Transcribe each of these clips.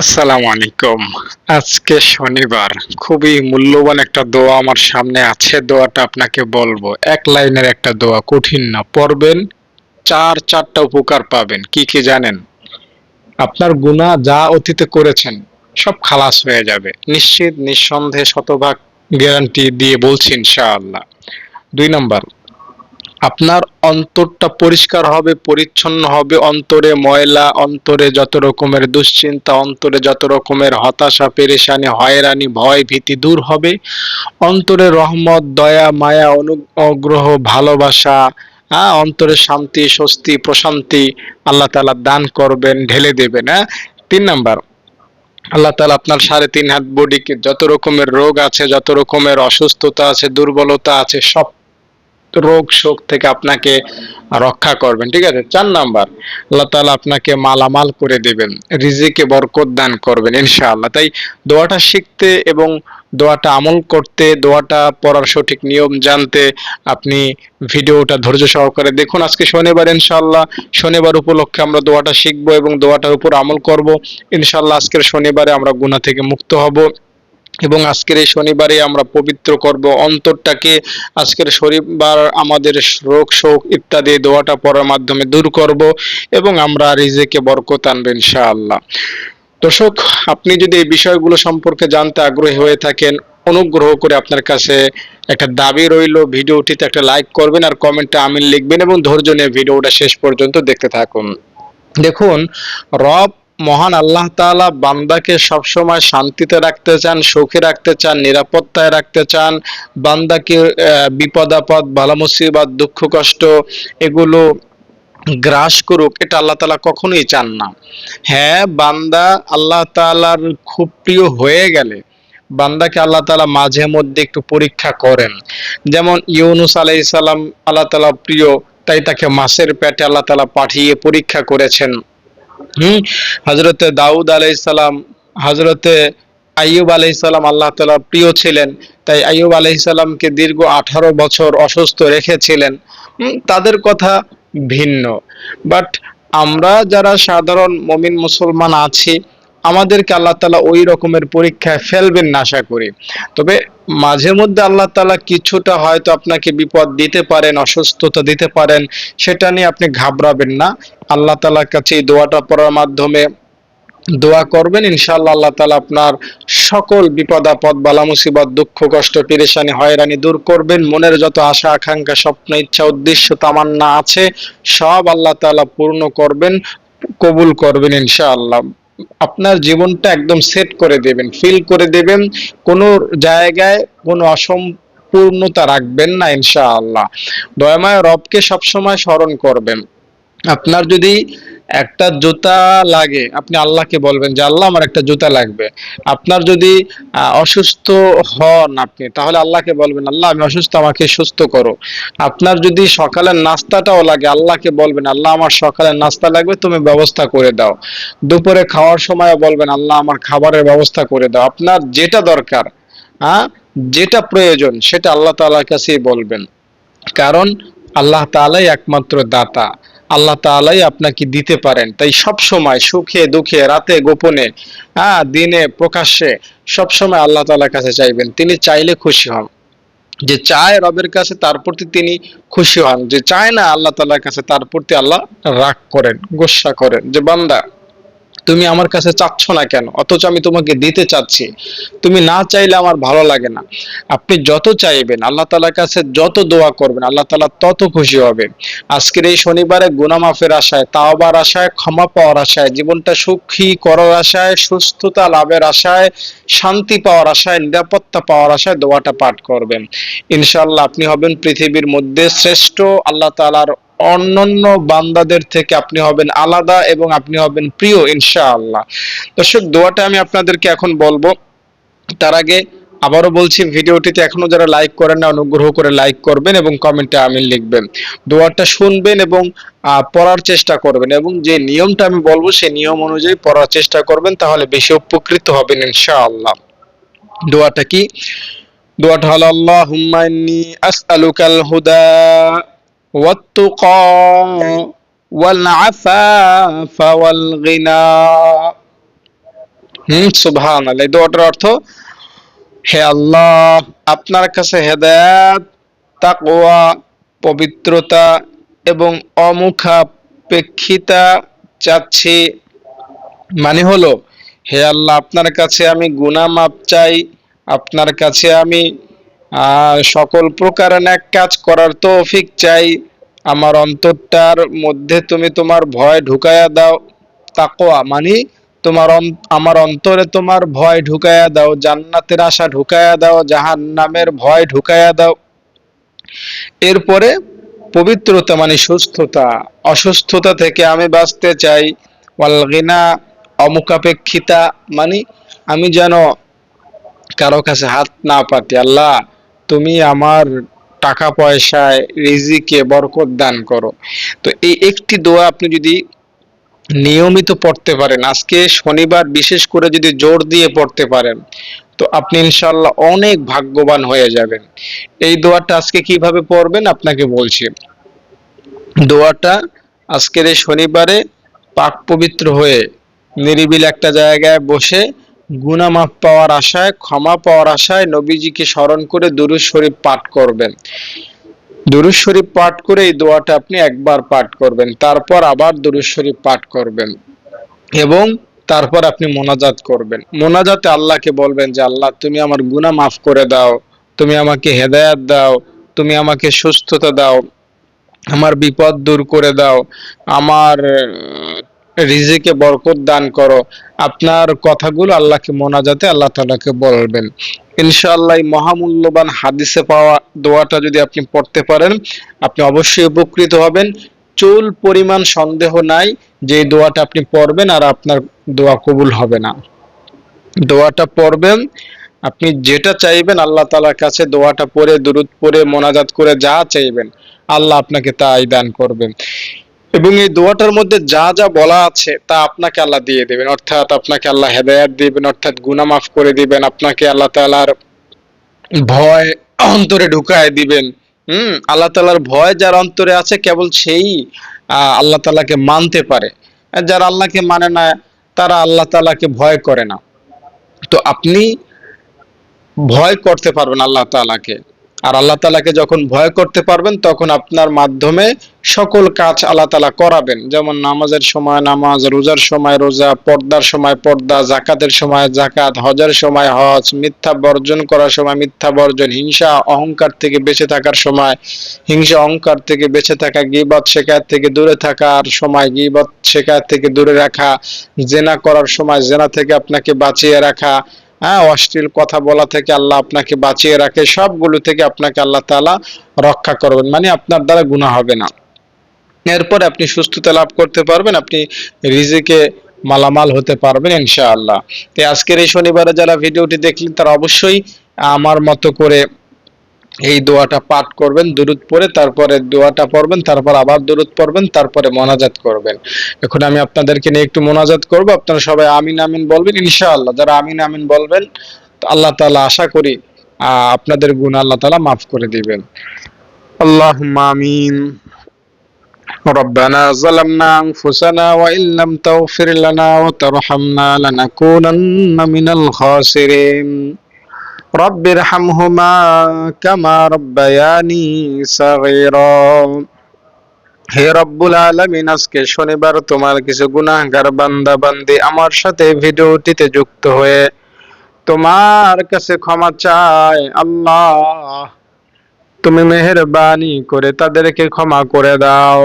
আসসালামু আলাইকুম। আজকে শনিবার, খুবই মূল্যবান একটা দোয়া আমার সামনে আছে। দোয়াটা আপনাকে বলব, এক লাইনের একটা দোয়া, কঠিন না। পড়বেন, চার, চারটা উপকার পাবেন। কি কি জানেন? আপনার গুনাহ যা অতীতে করেছেন, সব খালাস হয়ে যাবে। নিশ্চিত, নিঃসন্দেহে শতভাগ গ্যারান্টি দিয়ে বলছি ইনশাআল্লাহ। দুই নাম্বার আপনার অন্তরটা পরিষ্কার হবে, পরিচ্ছন্ন হবে, অন্তরে ময়লা, অন্তরে যত রকমের দুশ্চিন্তা, অন্তরে যত রকমের হতাশা, পেরেশানি, হয়রানি, ভয় ভীতি দূর হবে। অন্তরে রহমত, দয়া, মায়া অনুগ্রহ ভালোবাসা হ্যাঁ অন্তরে শান্তি, স্বস্তি, প্রশান্তি আল্লাহ তালা দান করবেন, ঢেলে দেবেন হ্যাঁ। তিন নাম্বার, আল্লাহ তালা আপনার সাড়ে তিন হাত বডিকে যত রকমের রোগ আছে, যত রকমের অসুস্থতা আছে, দুর্বলতা আছে, সব রোগ শোক থেকে আপনাকে রক্ষা করবেন, ঠিক আছে? চার নাম্বার, আল্লাহ তালা আপনাকে মালামাল করে দেবেন, রিজিকে বরকত দান করবেন, ইনশাআল্লাহ। তাই দোয়াটা শিখতে এবং দোয়াটা আমল করতে, দোয়াটা পড়ার সঠিক নিয়ম জানতে আপনি ভিডিওটা ধৈর্য সহকারে দেখুন। আজকে শনিবার ইনশাল্লাহ শনিবার উপলক্ষে আমরা দোয়াটা শিখব এবং দোয়াটার উপর আমল করব। ইনশাল্লাহ আজকের শনিবারে আমরা গুণা থেকে মুক্ত হব। এবং আজকের এই শনিবারে আমরা পবিত্র করব অন্তরটাকে, আজকের শনিবার আমাদের রোগ শোক ইত্যাদি দোয়াটা পড়ার মাধ্যমে দূর করব এবং আমরা রিজেকে বরকত আনব ইনশাআল্লাহ। দর্শক, আপনি যদি এই বিষয়গুলো সম্পর্কে জানতে আগ্রহী হয়ে থাকেন, অনুগ্রহ করে আপনার কাছে একটা দাবি রইল, ভিডিওটিতে একটা লাইক করবেন আর কমেন্টে আমিন লিখবেন এবং ধৈর্য নিয়ে ভিডিওটা শেষ পর্যন্ত দেখতে থাকুন। দেখুন, রব মহান আল্লাহ তাআলা বান্দাকে সবসময় শান্তিতে রাখতে চান, সুখে রাখতে চান, নিরাপত্তায় রাখতে চান। বান্দাকে বিপদ আপদ বালা মুসিবত, দুঃখ, কষ্ট এগুলো গ্রাস করুক, এটা আল্লাহ তালা কখনোই চান না। হ্যাঁ বান্দা আল্লাহ তালার খুব প্রিয় হয়ে গেলে বান্দাকে আল্লাহ তালা মাঝে মধ্যে একটু পরীক্ষা করেন। যেমন ইউনুস আলাই সালাম আল্লাহ তালা প্রিয়, তাই তাকে মাসের পেটে আল্লাহ তালা পাঠিয়ে পরীক্ষা করেছেন। হজরতে দাউদ আলাইসালাম হজরতে আইয়ুব আলাইসালাম আল্লাহ তালা প্রিয় ছিলেন, তাই আইয়ুব আলাইসালামকে দীর্ঘ আঠারো বছর অসুস্থ রেখেছিলেন। তাদের কথা ভিন্ন। বাট আমরা যারা সাধারণ মমিন মুসলমান আছি আমাদেরকে আল্লাহ তালা ওই রকমের পরীক্ষায় ফেলবেন না আশা করি। তবে মাঝে মধ্যে আল্লাহ তালা কিছুটা হয়তো আপনাকে বিপদ দিতে পারেন, অসুস্থতা দিতে পারেন, সেটা নিয়ে আপনি ঘাবড়াবেন না। আল্লাহ তালার কাছে এই দোয়াটা পড়ার মাধ্যমে দোয়া করবেন। ইনশাআল্লাহ আল্লাহ তালা আপনার সকল বিপদ, আপদ, বালা, মুসিবত, দুঃখ, কষ্ট, পেরেশানি, হয়রানি দূর করবেন। মনের যত আশা, আকাঙ্ক্ষা, স্বপ্ন, ইচ্ছা, উদ্দেশ্য, তামান্না আছে, সব আল্লাহ তালা পূর্ণ করবেন, কবুল করবেন ইনশাআল্লাহ। আপনার জীবনটা একদম সেট করে দেবেন ফিল করে দেবেন, কোনো জায়গায় কোনো অসম্পূর্ণতা রাখবেন না ইনশাআল্লাহ। দয়াময় রবকে সবসময় স্মরণ করবেন। আপনার যদি একটা জুতা লাগে, আপনি আল্লাহকে বলবেন যে, আল্লাহ, আমার একটা জুতা লাগবে। আপনার যদি অসুস্থ হন আপনি, তাহলে আল্লাহকে বলবেন, আল্লাহ, আমি অসুস্থ, আমাকে সুস্থ করো। আপনার যদি সকালের নাস্তাটাও লাগে, আল্লাহকে বলবেন, আল্লাহ, আমার সকালের নাস্তা লাগবে, তুমি ব্যবস্থা করে দাও। দুপুরে খাওয়ার সময় বলবেন, আল্লাহ, আমার খাবারের ব্যবস্থা করে দাও। আপনার যেটা দরকার হ্যাঁ যেটা প্রয়োজন, সেটা আল্লাহ তাআলার কাছেই বলবেন। কারণ আল্লাহ তাআলাই একমাত্র দাতা। আল্লাহ তালাই আপনাকে দিতে পারেন। তাই সব সময় সুখে, দুঃখে, রাতে, গোপনে হ্যাঁ দিনে, প্রকাশ্যে সবসময় আল্লাহ তালার কাছে চাইবেন। তিনি চাইলে খুশি হন। যে চায় রবের কাছে, তার প্রতি তিনি খুশি হন। যে চায় না আল্লাহ তালার কাছে, তার প্রতি আল্লাহ রাগ করেন, গোসা করেন। যে বান্দা তুমি আমার কাছে চাচ্ছ না কেন? অথচ আমি তোমাকে দিতে চাচ্ছি। তুমি না চাইলে আমার ভালো লাগে না। আপনি যত চাইবেন, আল্লাহ তালার কাছে যত দোয়া করবেন, আল্লাহ তালা তত খুশি হবে। আজকের এই শনিবারে গুনামাফের আশায়, তাওবার আশায়, ক্ষমা পাওয়ার আশায়, জীবনটা সুখী করার আশায়, সুস্থতা লাভের আশায়, শান্তি পাওয়ার আশায়, নিরাপত্তা পাওয়ার আশায় দোয়াটা পাঠ করবেন। ইনশাল্লাহ আপনি হবেন পৃথিবীর মধ্যে শ্রেষ্ঠ, আল্লাহ তালার অন্যান্য বান্দাদের থেকে আপনি হবেন আলাদা এবং আপনি হবেন প্রিয়, ইনশাআল্লাহ। দর্শক, দোয়াটা আমি আপনাদেরকে এখন বলব। তার আগে আবারও বলছি, ভিডিওটিতে এখনও যারা লাইক করেন না, অনুগ্রহ করে লাইক করবেন এবং কমেন্টে আমি লিখবেন। দোয়াটা শুনবেন এবং পড়ার চেষ্টা করবেন এবং যে নিয়মটা আমি বলব সেই নিয়ম অনুযায়ী পড়ার চেষ্টা করবেন, তাহলে বেশি উপকৃত হবেন, ইনশাআল্লাহ। দোয়াটা কি? দোয়াটা হলো আল্লাহ হুম্মা ইন্নী আসআলুকাল হুদা والتقى والعفاف والغنى হুম সুবহান আল্লাহ এই দোয়াটার অর্থ হে আল্লাহ আপনার কাছে হেদায়াত তাকওয়া পবিত্রতা এবং অমুখাপেক্ষিতা চাচ্ছি মানে হলো হে আল্লাহ আপনার কাছে আমি গুনাহ মাপ চাই আপনার কাছে আমি আহ, সকল প্রকার এক কাজ করার তৌফিক চাই। আমার অন্তরটার মধ্যে তুমি তোমার ভয় ঢুকায়া দাও। তাকোয়া মানে তোমার আমার অন্তরে তোমার ভয় ঢুকায়া দাও, জান্নাতের আশা ঢুকায়া দাও, জাহান্নামের ভয় ঢুকায়া দাও। এরপরে পবিত্রতা মানে সুস্থতা। অসুস্থতা থেকে আমি বাঁচতে চাই। ওয়াল অমুকাপেক্ষিতা মানে আমি যেন কারও কাছে হাত না পাতি। আল্লাহ তুমি আমার টাকা পয়সায় রিজিকে বরকত দান করো। তো এই একটি দোয়া আপনি যদি নিয়মিত পড়তে পারেন, আজকে শনিবার বিশেষ করে যদি জোর দিয়ে পড়তে পারেন, তো আপনি ইনশাল্লাহ অনেক ভাগ্যবান হয়ে যাবেন। এই দোয়াটা আজকে কীভাবে পড়বেন আপনাকে বলছি। দোয়াটা আজকের এই শনিবারে পাক পবিত্র হয়ে নিরিবিল একটা জায়গায় বসে গুনাহ মাফ পাওয়ার আশায়, ক্ষমা পাওয়ার আশায় নবীজিকে স্মরণ করে দুরূদ শরীফ পাঠ করবেন। দুরূদ শরীফ পাঠ করে এই দোয়াটা আপনি একবার পাঠ করবেন, তারপর আবার দুরূদ শরীফ পাঠ করবেন এবং তারপর আপনি মোনাজাত করবেন। মোনাজাতে আল্লাহকে বলবেন যে, আল্লাহ, তুমি আমার গুনাহ মাফ করে দাও, তুমি আমাকে হেদায়াত দাও, তুমি আমাকে সুস্থতা দাও, আমার বিপদ দূর করে দাও, আমার রিজিকে বরকত দান করো। আপনার কথাগুলো আল্লাহকে মোনাজাতে আল্লাহ তালাকে বলবেন। ইনশাআল্লাহ মহামূল্যবান হাদিসে পাওয়া দোয়াটা যদি আপনি পড়তে পারেন, আপনি অবশ্যই উপকৃত হবেন। চুল পরিমাণ সন্দেহ নাই যে দোয়াটা আপনি পড়বেন আর আপনার দোয়া কবুল হবে না। দোয়াটা পড়বেন, আপনি যেটা চাইবেন আল্লাহ তাআলার কাছে দোয়াটা পড়ে, দুরুদ পড়ে, মোনাজাত করে যা চাইবেন, আল্লাহ আপনাকে তাই দান করবেন। এবং এই দোয়াটার মধ্যে যা যা বলা আছে তা আপনাকে আল্লাহ দিয়ে দেবেন। অর্থাৎ আপনাকে আল্লাহ হেদায়াত দিবেন, অর্থাৎ গুনাহ মাফ করে দিবেন, আপনাকে আল্লাহ তাআলার ভয় অন্তরে ঢুকায় দিবেন। হুম, আল্লাহ তাআলার ভয় যার অন্তরে আছে কেবল সেই আল্লাহ তাআলাকে মানতে পারে। যারা আল্লাহকে মানে না, তারা আল্লাহ তাআলাকে ভয় করে না। তো আপনি ভয় করতে পারবেন আল্লাহ তাআলাকে। আর আল্লাহ তাআলাকে যখন ভয় করতে পারবেন, তখন আপনার মাধ্যমে সকল কাজ আল্লাহ তালা করাবেন। যেমন নামাজের সময় নামাজ, রোজার সময় রোজা, পর্দার সময় পর্দা জাকাতের সময় জাকাত হজের সময় হজ, মিথ্যা বর্জন করার সময় মিথ্যা বর্জন, হিংসা, অহংকার থেকে বেঁচে থাকার সময়, হিংসা, অহংকার থেকে বেঁচে থাকা, গিবত শেখায়ত থেকে দূরে থাকার সময়, গিবত শেখায়ত থেকে দূরে রাখা, জেনা করার সময়, জেনা থেকে আপনাকে বাঁচিয়ে রাখা হ্যাঁ অশ্লীল কথা বলা থেকে আল্লাহ আপনাকে বাঁচিয়ে রাখে, সবগুলো থেকে আপনাকে আল্লাহ তালা রক্ষা করবেন। মানে আপনার দ্বারা গুণা হবে না। এরপর আপনি সুস্থতা লাভ করতে পারবেন, আপনি রিজিকে মালামাল হতে পারবেন, ইনশাআল্লাহ। তো আজকের এই শনিবারে যারা ভিডিওটি দেখলেন, তারা অবশ্যই আমার মতো করে এই দোয়াটা পাঠ করবেন দুরুদ পড়ে তারপরে দোয়াটা পড়বেন তারপর আবার দুরুদ পড়বেন তারপরে মোনাজাত করবেন এখন আমি আপনাদেরকে নিয়ে একটু মোনাজাত করব আপনারা সবাই আমিন আমিন বলবেন ইনশাআল্লাহ যারা আমিন আমিন বলবেন তো আল্লাহ তাআলা আশা করি আহ, আপনাদের গুণ আল্লাহ তাআলা মাফ করে দিবেন আল্লাহুম্মা আমিন ربنا ظلمنا أنفسنا وإن لم تغفر لنا وترحمنا لنكونن من الخاسرين رب ارحمهما كما ربياني صغيرا হে রব্বুল আলামিন আজকে শনিবার তোমার কিছু গুনাহগার বান্দা বান্দি আমার সাথে ভিডিওটিতে যুক্ত হয়ে তোমার কাছে ক্ষমা চায় আল্লাহ তুমি মেহেরবানি করে তাদেরকে ক্ষমা করে দাও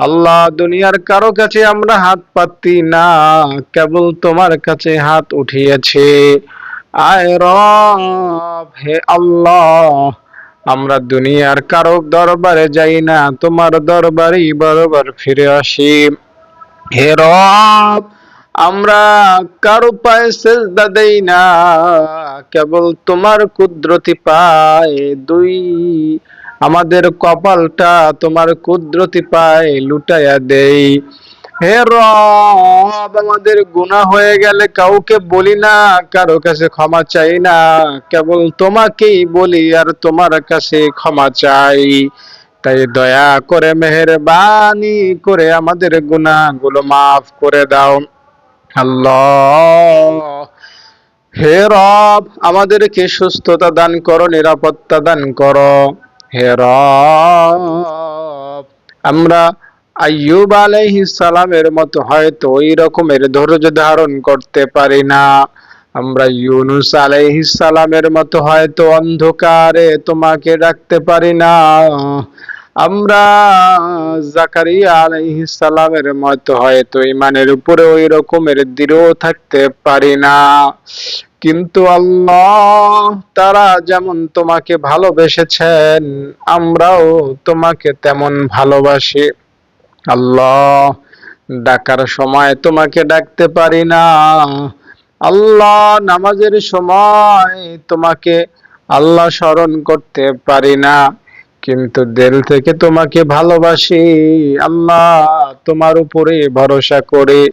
আল্লাহ দুনিয়ার কারো কাছে আমরা হাত পাতি না কেবল তোমার কাছে হাত উঠিয়েছি আয় রব, হে আল্লাহ, আমরা দুনিয়ার কারও দরবারে যাই না, তোমার দরবারেই বরাবর ফিরে আসি। হে রব, আমরা কারও পায়ে সেজদা দেই না, কেবল তোমার কুদরতি পায় দুই। আমাদের কপালটা তোমার কুদরতি পায় লুটাইয়া দেই। হে রব, আমাদের গুনাহ হয়ে গেলে কাউকে বলি না, কারও কাছে ক্ষমা চাই না। কেবল তোমাকেই বলি, আর তোমার কাছে ক্ষমা চাই। তাই দয়া করে, মেহেরবানি করে আমাদের গুনাহগুলো মাফ করে দাও। আল্লাহ। হে রব, আমাদেরকে সুস্থতা দান করো, নিরাপত্তা দান করো। হে রব, আমরা আইয়ুব আলাইহিস সালামের মতো হয়তো ওই রকমের ধৈর্য ধারণ করতে পারি না। আমরা ইউনুস আলাইহিস সালামের মতো হয়তো অন্ধকারে তোমাকে ডাকতে পারি না। আমরা জাকারিয়া আলাইহিস সালামের মতো হয়তো ইমানের উপরে ওই রকমের দৃঢ় থাকতে পারি না। কিন্তু আল্লাহ তারা যেমন তোমাকে ভালোবেসেছেন, আমরাও তোমাকে তেমন ভালোবাসি। আল্লাহ, ডাকার সময় তোমাকে ডাকতে পারি না। আল্লাহ, নামাজের সময় তোমাকে আল্লাহ স্মরণ করতে পারি না। কিন্তু দিল থেকে তোমাকে ভালোবাসি। আল্লাহ, তোমার উপরে ভরসা করে।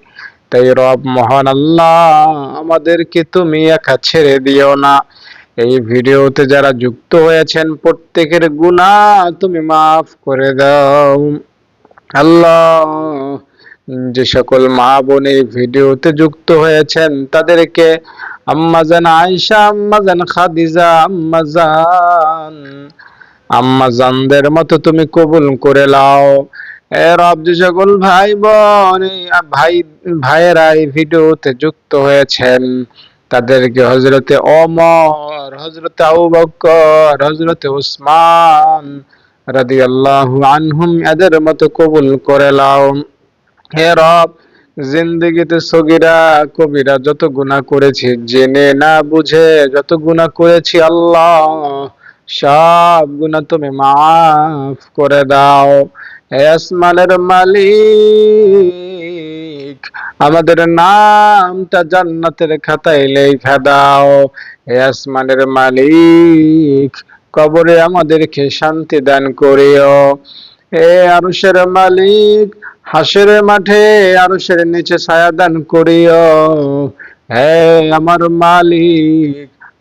তাই রব মহান আল্লাহ, আমাদেরকে তুমি একা ছেড়ে দিও না। এই ভিডিওতে যারা যুক্ত হয়েছেন, প্রত্যেকের গুনাহ তুমি মাফ করে দাও। আল্লাহ। যে সকল মা বোন এই ভিডিওতে যুক্ত হয়েছেন, তাদেরকে আম্মাজান আয়েশা আম্মাজান খাদিজা আম্মাজান আম্মাজানদের মতো তুমি কবুল করে লাও। রব, যে সকল ভাই বোন ভাই, ভাইয়েরা এই ভিডিওতে যুক্ত হয়েছেন, তাদেরকে হজরতে ওমর হজরতে আবু বকর হজরতে উসমান রাদিয়াল্লাহু আনহুম, এদের মতো কবুল করে লাও। হে রব, জিন্দগিতে সগিরা কবিরা, যত গুনাহ করেছি, জেনে না বুঝে যত গুনাহ করেছি আল্লাহ, সব গুনাহ তুমি মাফ করে দাও। হে আসমানের মালিক, আমাদের নামটা জান্নাতের খাতায় লেখা দাও। হে আসমানের মালিক কবরে আমাদেরকে শান্তি দান করিও। হে আরশের মালিক, হাসের মাঠে আরশের নিচে ছায়া দান করিও। হে আমার মালিক,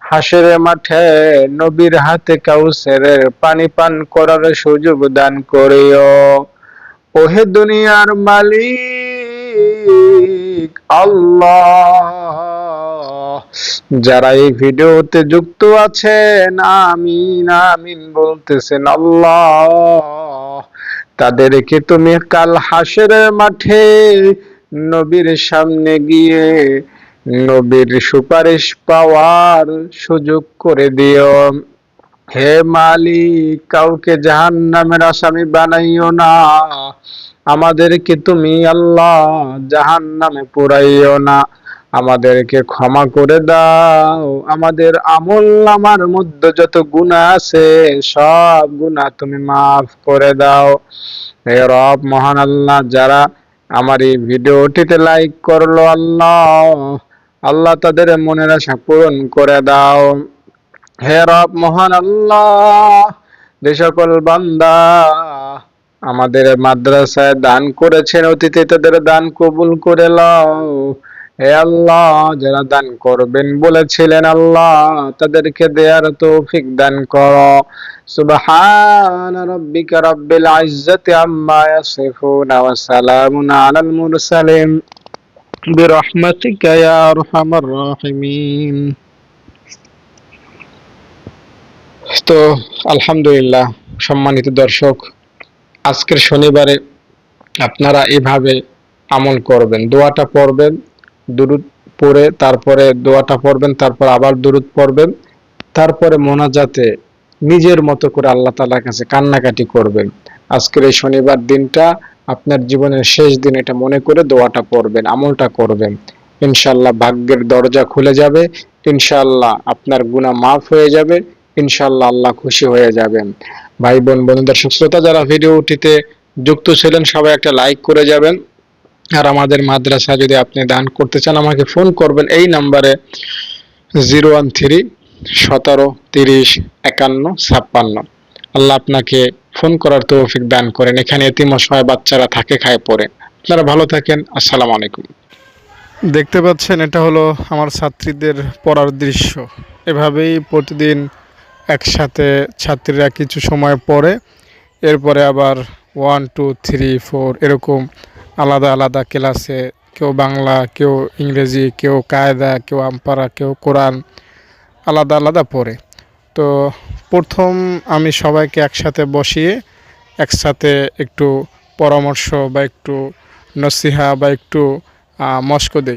হাসের মাঠে নবীর হাতে কাউসের পানি পান করার সুযোগ দান করিও। ওহে দুনিয়ার মালিক, আল্লাহ। যারা এই ভিডিওতে যুক্ত আছেন, আমিন আমিন বলতেছেন, আল্লাহ। তাদেরকে তুমি কাল হাসের মাঠে নবীর সামনে গিয়ে নবীর সুপারিশ পাওয়ার সুযোগ করে দিও। হে মালিক, কাউকে জাহান নামের আসামি বানাইও না। আমাদেরকে তুমি আল্লাহ জাহান নামে পুরাইও না। আমাদেরকে ক্ষমা করে দাও। আমাদের আমল আমার মধ্যে যত গুণা আছে, সব গুণা তুমি মাফ করে দাও। হে রব, মহান আল্লাহ, যারা আমার এই ভিডিওটিতে লাইক করল আল্লাহ আল্লাহ তাদের মনের আশা পূরণ করে দাও। হে রব, মহান আল্লাহ, যে সকল বান্দা আমাদের মাদ্রাসায় দান করেছেন অতীতে তাদের দান কবুল করে লও। হে আল্লাহ, যারা দান করবেন বলেছিলেন আল্লাহ, তাদেরকে দেয়ার তৌফিক দান করো। সুবহান রাব্বিকা ইজ্জাতি আম্মা ইয়াসিফুন ওয়া সালামুন আলাল মুরসালিন। তো, আলহামদুলিল্লাহ, সম্মানিত দর্শক, আজকের শনিবারে আপনারা এভাবে আমল করবেন, দোয়াটা পড়বেন দুরুদ পড়ে তারপরে দোয়াটা পড়বেন, তারপর আবার দুরুদ পড়বেন, তারপরে মোনাজাতে নিজের মতো করে আল্লাহ তালার কাছে কান্নাকাটি করবেন। আজকের এই শনিবার দিনটা আপনার জীবনের শেষ দিন, এটা মনে করে দোয়াটা পড়বেন, আমলটা করবেন। ইনশাল্লাহ ভাগ্যের দরজা খুলে যাবে ইনশাল্লাহ আপনার গুনাহ মাফ হয়ে যাবে ইনশাল্লাহ আল্লাহ খুশি হয়ে যাবেন। ভাই বোন, বন্ধুদের শ্রোতা যারা ভিডিওটিতে যুক্ত ছিলেন, সবাই একটা লাইক করে যাবেন। আর আমাদের মাদ্রাসা যদি আপনি দান করতে চান, আমাকে ফোন করবেন এই নাম্বারে জিরো ওয়ান থ্রি সতেরো, তিরিশ, একান্ন, ছাপ্পান্ন। আল্লাহ আপনাকে ফোন করার তৌফিক দান করেন। এখানে এতিম বাচ্চারা থাকে, খায়, পড়ে। আপনারা ভালো থাকেন। আসসালামু আলাইকুম। দেখতে পাচ্ছেন, এটা হলো আমার ছাত্রীদের পড়ার দৃশ্য। এভাবেই প্রতিদিন একসাথে ছাত্রীরা কিছু সময় পড়ে। এরপরে আবার ওয়ান টু থ্রি ফোর এরকম আলাদা আলাদা ক্লাসে, কেউ বাংলা, কেউ ইংরেজি, কেউ কায়দা, কেউ আমপারা, কেউ কোরআন, আলাদা আলাদা পড়ে। তো প্রথম আমি সবাইকে একসাথে বসিয়ে, একসাথে একটু পরামর্শ বা একটু নসিহা বা একটু মস্ক দেই।